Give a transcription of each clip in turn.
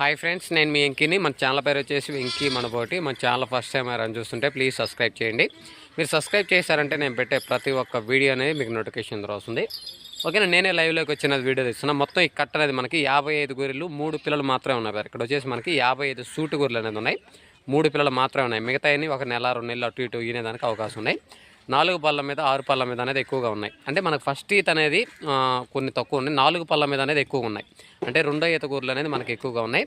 Hi friends నేను మీ వెంకీని. మన channel పేరు వచ్చేసి వెంకీ మనబోటి. మన ఛానల్ ఫస్ట్ టైం ఎవరైనా చూస్తుంటే ప్లీజ్ సబ్స్క్రైబ్ చేయండి. మీరు సబ్స్క్రైబ్ చేశారంటే నేను పెట్టే ప్రతి ఒక్క వీడియో అనేది మీకు నోటిఫికేషన్ ద్వారా వస్తుంది. ఓకేనా నేనే లైవ్లోకి వచ్చిన వీడియో తీస్తున్నా. మొత్తం ఈ కట్ట అనేది మనకి యాభై ఐదు గొర్రెలు మూడు పిల్లలు మాత్రమే ఉన్నాయి ఇక్కడ వచ్చేసి మనకి యాభై ఐదు సూటు గొర్రెలు అనేది ఉన్నాయి. మూడు పిల్లలు మాత్రమే ఉన్నాయి. మిగతా ఒక నెల రెండు నెలలు అటు ఇటు ఈనేదానికి అవకాశం ఉన్నాయి. నాలుగు పళ్ళ మీద ఆరు పళ్ళ మీద అనేది ఎక్కువగా ఉన్నాయి. అంటే మనకు ఫస్ట్ ఈత అనేది కొన్ని తక్కువ ఉన్నాయి. నాలుగు పళ్ళ మీద అనేది ఎక్కువగా ఉన్నాయి. అంటే రెండో ఈత కూరలు అనేది మనకి ఎక్కువగా ఉన్నాయి.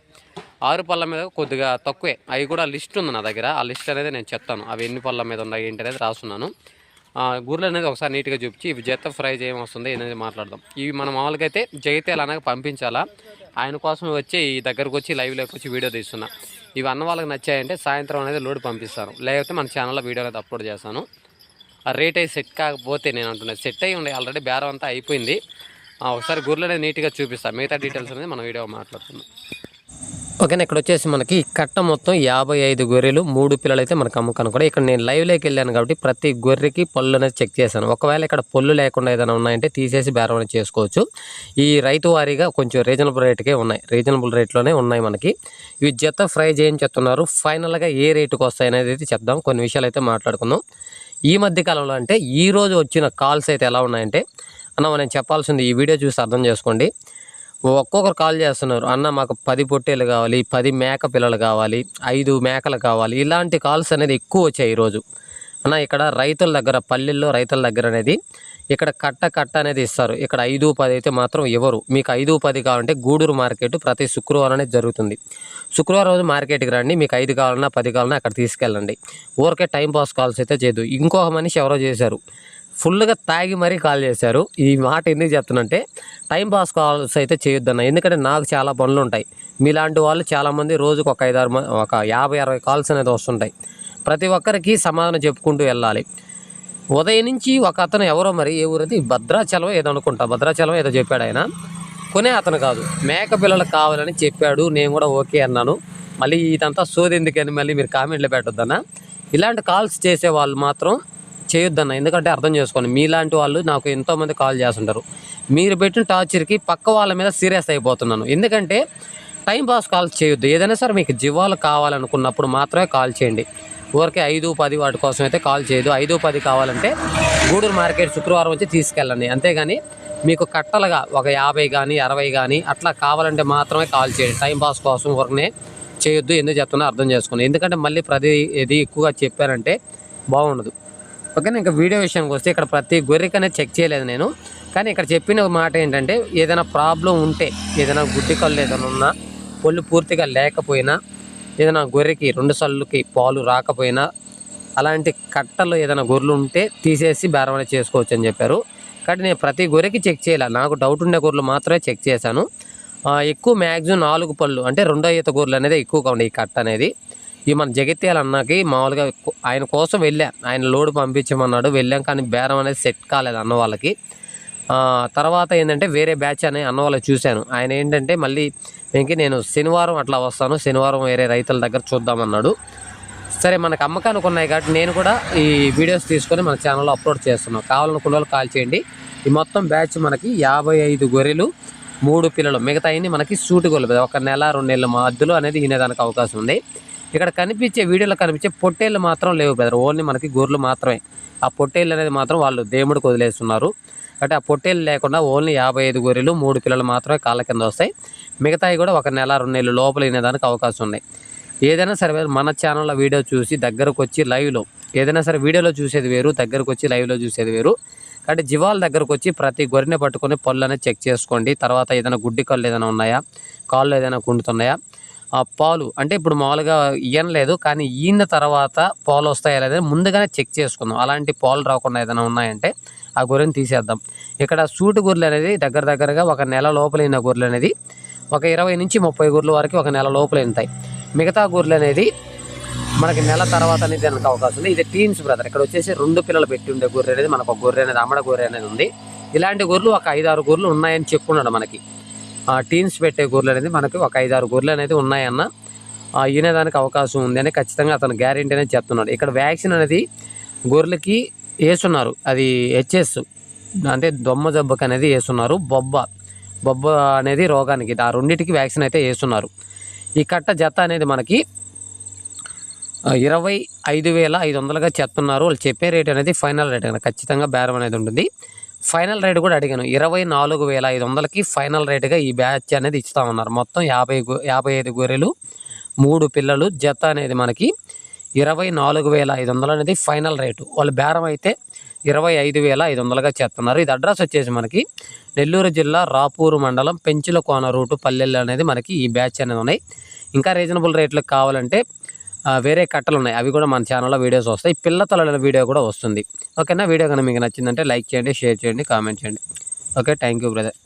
ఆరు పళ్ళ మీద కొద్దిగా తక్కువే. అవి కూడా లిస్ట్ ఉంది నా దగ్గర. ఆ లిస్ట్ అనేది నేను చెప్తాను. అవి ఎన్ని పళ్ళ మీద ఉన్నాయి ఏంటి అనేది రాస్తున్నాను ఆ, గుర్రెలు అనేది ఒకసారి నీట్గా చూపించి ఇవి జత ఫ్రై చేయడం వస్తుంది అనేది మాట్లాడదాం. ఇవి మనం మామూలుగా అయితే జగితే అనగా పంపించాలా. ఆయన కోసం వచ్చి ఈ దగ్గరకు వచ్చి లైవ్లోకి వచ్చి వీడియో తీస్తున్నా. ఇవి అన్న వాళ్ళకి నచ్చాయంటే సాయంత్రం అనేది లోడ్ పంపిస్తాను. లేకపోతే మన ఛానల్లో వీడియో అనేది అప్లోడ్ చేస్తాను. ఆ రేట్ అయి సెట్ కాకపోతే నేను అంటున్నాను సెట్ అయ్యి ఉండే ఆల్రెడీ బేరం అంతా అయిపోయింది. ఒకసారి గుర్రెలు నీట్గా చూపిస్తాను మిగతా డీటెయిల్స్ అనేది మన వీడియో మాట్లాడుతున్నాం ఓకేనా ఇక్కడ వచ్చేసి మనకి కట్ట మొత్తం యాభై ఐదు గొర్రెలు మూడు పిల్లలు అయితే మనకు అమ్ముకాను కూడా. ఇక్కడ నేను లైవ్లోకి వెళ్ళాను కాబట్టి ప్రతి గొర్రెకి పళ్ళు అనేది చెక్ చేశాను. ఒకవేళ ఇక్కడ పళ్ళు లేకుండా ఏదైనా ఉన్నాయంటే తీసేసి బేరం అనేది చేసుకోవచ్చు. ఈ రైతు వారీగా కొంచెం రీజనబుల్ రేట్కే ఉన్నాయి. రీజనబుల్ రేట్లోనే ఉన్నాయి మనకి. ఇవి జత ఫ్రై చేయని చెప్తున్నారు ఫైనల్గా ఏ రేటుకి వస్తాయి అనేది చెప్దాం. కొన్ని విషయాలు అయితే మాట్లాడుకుందాం. ఈ మధ్య కాలంలో అంటే ఈ రోజు వచ్చిన కాల్స్ అయితే ఎలా ఉన్నాయంటే అన్న నేను చెప్పాల్సింది ఈ వీడియో చూసి అర్థం చేసుకోండి. ఒక్కొక్కరు కాల్ చేస్తున్నారు అన్న మాకు పది పొట్టేలు కావాలి పది మేక పిల్లలు కావాలి ఐదు మేకలు కావాలి. ఇలాంటి కాల్స్ అనేది ఎక్కువ వచ్చాయి ఈరోజు అన్న ఇక్కడ రైతుల దగ్గర పల్లెల్లో రైతుల దగ్గర అనేది ఇక్కడ కట్ట కట్ట అనేది ఇస్తారు. ఇక్కడ ఐదు పది అయితే మాత్రం ఇవ్వరు మీకు ఐదు పది కావాలంటే గూడూరు మార్కెట్ ప్రతి శుక్రవారం అనేది జరుగుతుంది. శుక్రవారం రోజు మార్కెట్కి రండి. మీకు ఐదు కావాలన్నా పది కావాలన్నా అక్కడ తీసుకెళ్ళండి. ఊరికే టైం పాస్ కాల్స్ అయితే చేయదు ఇంకొక మనిషి ఎవరో చేశారు. ఫుల్గా తాగి మరీ కాల్ చేశారు. ఈ మాట ఎందుకు చెప్తున్నంటే టైం పాస్ కాల్స్ అయితే చేయొద్దన్న ఎందుకంటే నాకు చాలా పనులు ఉంటాయి. మీలాంటి వాళ్ళు చాలామంది రోజుకు ఒక ఐదారు ఒక యాభై అరవై కాల్స్ అనేది వస్తుంటాయి. ప్రతి ఒక్కరికి సమాధానం చెప్పుకుంటూ వెళ్ళాలి. ఉదయం నుంచి ఒక అతను ఎవరో మరి ఏ ఊరది భద్రాచలం ఏదో అనుకుంటా. భద్రాచలం ఏదో చెప్పాడు ఆయన. కొనే అతను కాదు. మేక పిల్లలు కావాలని చెప్పాడు. నేను కూడా ఓకే అన్నాను. మళ్ళీ ఇదంతా సోది ఎందుకని మళ్ళీ మీరు కామెంట్లు పెట్టొద్దన్న. ఇలాంటి కాల్స్ చేసే వాళ్ళు మాత్రం చేయొద్దన్న. ఎందుకంటే అర్థం చేసుకోండి మీలాంటి వాళ్ళు నాకు ఎంతోమంది కాల్ చేస్తుంటారు. మీరు పెట్టిన టార్చర్కి పక్క వాళ్ళ మీద సీరియస్ అయిపోతున్నాను. ఎందుకంటే టైం పాస్ కాల్ చేయొద్దు. ఏదైనా సరే మీకు జీవాలు కావాలనుకున్నప్పుడు మాత్రమే కాల్ చేయండి. ఊరికే ఐదు పది వాటి కోసం అయితే కాల్ చేయదు ఐదు పది కావాలంటే గూడూరు మార్కెట్ శుక్రవారం వచ్చి తీసుకెళ్ళండి. అంతేగాని మీకు కట్టలుగా ఒక యాభై కానీ అరవై కానీ అట్లా కావాలంటే మాత్రమే కాల్ చేయండి. టైం పాస్ కోసం ఊరికనే చేయొద్దు. ఎందుకు చెప్తున్నా అర్థం చేసుకోండి ఎందుకంటే మళ్ళీ ప్రతి ఇది ఎక్కువగా చెప్పారంటే బాగుండదు. ఓకేనా? ఇంకా వీడియో విషయానికి వస్తే ఇక్కడ ప్రతి గొర్రెకనే చెక్ చేయలేదు నేను. కానీ ఇక్కడ చెప్పిన మాట ఏంటంటే ఏదైనా ప్రాబ్లం ఉంటే ఏదైనా గుడ్డి కళ్ళు ఏదైనా ఉన్నా ఒళ్ళు పూర్తిగా లేకపోయినా ఏదైనా గొర్రెకి రెండు సళ్ళుకి పాలు రాకపోయినా అలాంటి కట్టలు ఏదైనా గొర్రెలు ఉంటే తీసేసి బేరం చేసుకోవచ్చు అని చెప్పారు. కాబట్టి నేను ప్రతి గొర్రెకి చెక్ చేయాలి? నాకు డౌట్ ఉండే గొర్రెలు మాత్రమే చెక్ చేశాను. ఎక్కువ మ్యాక్సిమం నాలుగు పళ్ళు అంటే రెండో ఈత గొర్రెలు అనేది ఎక్కువగా ఉండే ఈ కట్ట అనేది. ఈ మన జగిత్యాల అన్నకి మామూలుగా ఆయన కోసం వెళ్ళాం. ఆయన లోడ్ పంపించమన్నాడు వెళ్ళాం కానీ బేరం అనేది సెట్ కాలేదు అన్న వాళ్ళకి. తర్వాత ఏంటంటే వేరే బ్యాచ్ అనే అన్న వాళ్ళు చూశాను. ఆయన ఏంటంటే మళ్ళీ ఇంక నేను శనివారం అట్లా వస్తాను శనివారం వేరే రైతుల దగ్గర చూద్దామన్నాడు. సరే మనకు అమ్మకానికి ఉన్నాయి కాబట్టి నేను కూడా ఈ వీడియోస్ తీసుకొని మన ఛానల్లో అప్లోడ్ చేస్తున్నాను కావాలనుకున్న వాళ్ళు కాల్ చేయండి. ఈ మొత్తం బ్యాచ్ మనకి యాభై ఐదు గొర్రెలు మూడు పిల్లలు మిగతా అన్ని మనకి సూటి గొర్రెలు. ఒక నెల రెండు నెలల మధ్యలో అనేది వినేదానికి అవకాశం ఉంది. ఇక్కడ కనిపించే వీడియోలో కనిపించే పొట్టేళ్ళు మాత్రం లేవు బ్రదర్ ఓన్లీ మనకి గొర్రెలు మాత్రమే. ఆ పొట్టేళ్ళు అనేది మాత్రం వాళ్ళు దేవుడికి వదిలేస్తున్నారు. అంటే ఆ పొట్టేలు లేకుండా ఓన్లీ యాభై ఐదు గొర్రెలు మూడు పిల్లలు మాత్రమే కాళ్ళ కింద వస్తాయి. మిగతాయి కూడా ఒక నెల రెండు నెలలు లోపల వినేదానికి అవకాశం ఉన్నాయి ఏదైనా సరే మన ఛానల్లో వీడియో చూసి దగ్గరకు వచ్చి లైవ్లో ఏదైనా సరే వీడియోలో చూసేది వేరు దగ్గరకు వచ్చి లైవ్లో చూసేది వేరు. కాబట్టి జీవాల దగ్గరకు వచ్చి ప్రతి గొర్రెని పట్టుకొని పళ్ళు అనేది చెక్ చేసుకోండి. తర్వాత ఏదైనా గుడ్డి కళ్ళు ఏదైనా ఉన్నాయా? కాళ్ళు ఏదైనా కుండుతున్నాయా ఆ పాలు అంటే ఇప్పుడు మామూలుగా ఇయ్యనలేదు కానీ ఈయన తర్వాత పాలు వస్తాయా లేదా ముందుగానే చెక్ చేసుకుందాం. అలాంటి పాలు రాకుండా ఏదైనా ఉన్నాయంటే ఆ గొర్రెని తీసేద్దాం. ఇక్కడ సూటు గొర్రెలు అనేది దగ్గర దగ్గరగా ఒక నెల లోపలైన గొర్రెలు అనేది ఒక ఇరవై నుంచి ముప్పై గొర్రెల వరకు ఒక నెల లోపల మిగతా గొర్రెలు అనేది మనకి నెల తర్వాత అనేది దానికి అవకాశం ఉంది. ఇది టీన్స్ బ్రదర్. ఇక్కడ వచ్చేసి రెండు పిల్లలు పెట్టి ఉండే గొర్రె అనేది మనకు ఒక గొర్రె అనేది అమ్మడ గొర్రె అనేది ఉంది. ఇలాంటి గొర్రెలు ఒక ఐదారు గొర్రెలు ఉన్నాయని చెప్పుకున్నాడు మనకి. టీన్స్ పెట్టే గొర్రెలు అనేది మనకి ఒక ఐదారు గొర్రెలు అనేది ఉన్నాయన్న. ఆ, అవకాశం ఉంది అని ఖచ్చితంగా అతను గ్యారెంటీ అనేది చెప్తున్నాడు. ఇక్కడ వ్యాక్సిన్ అనేది గొర్రెలకి వేస్తున్నారు అది హెచ్ఎస్ అంటే దొమ్మ జబ్బకు అనేది వేస్తున్నారు బొబ్బ బొబ్బ అనేది రోగానికి ఆ రెండింటికి వ్యాక్సిన్ అయితే వేస్తున్నారు ఈ కట్ట జత అనేది మనకి ఇరవై ఐదు వేల ఐదు వందలుగా చెప్తున్నారు. వాళ్ళు చెప్పే రేట్ అనేది ఫైనల్ రేట్ అనేది ఖచ్చితంగా బేరం అనేది ఉంటుంది. ఫైనల్ రేట్ కూడా అడిగాను. ఇరవై నాలుగు వేల ఐదు వందలకి ఫైనల్ రేటుగా ఈ బ్యాచ్ అనేది ఇస్తామన్నారు మొత్తం యాభై యాభై ఐదు గొర్రెలు మూడు పిల్లలు జత అనేది మనకి ఇరవై నాలుగు వేల ఐదు వందలు అనేది ఫైనల్ రేటు. వాళ్ళు బేరం అయితే ఇరవై ఐదు వేల ఐదు వందలుగా చేస్తున్నారు. ఇది అడ్రస్ వచ్చేసి మనకి నెల్లూరు జిల్లా రాపూరు మండలం పెంచుల కోన రూటు పల్లెలు అనేది మనకి ఈ బ్యాచ్ అనేది ఉన్నాయి. ఇంకా రీజనబుల్ రేట్లకు కావాలంటే వేరే కట్టలు ఉన్నాయి. అవి కూడా మన ఛానల్లో వీడియోస్ వస్తాయి. పిల్ల తలల వీడియో కూడా వస్తుంది. ఓకేనా? వీడియో కనుక మీకు నచ్చిందంటే లైక్ చేయండి షేర్ చేయండి కామెంట్ చేయండి. Okay thank you brother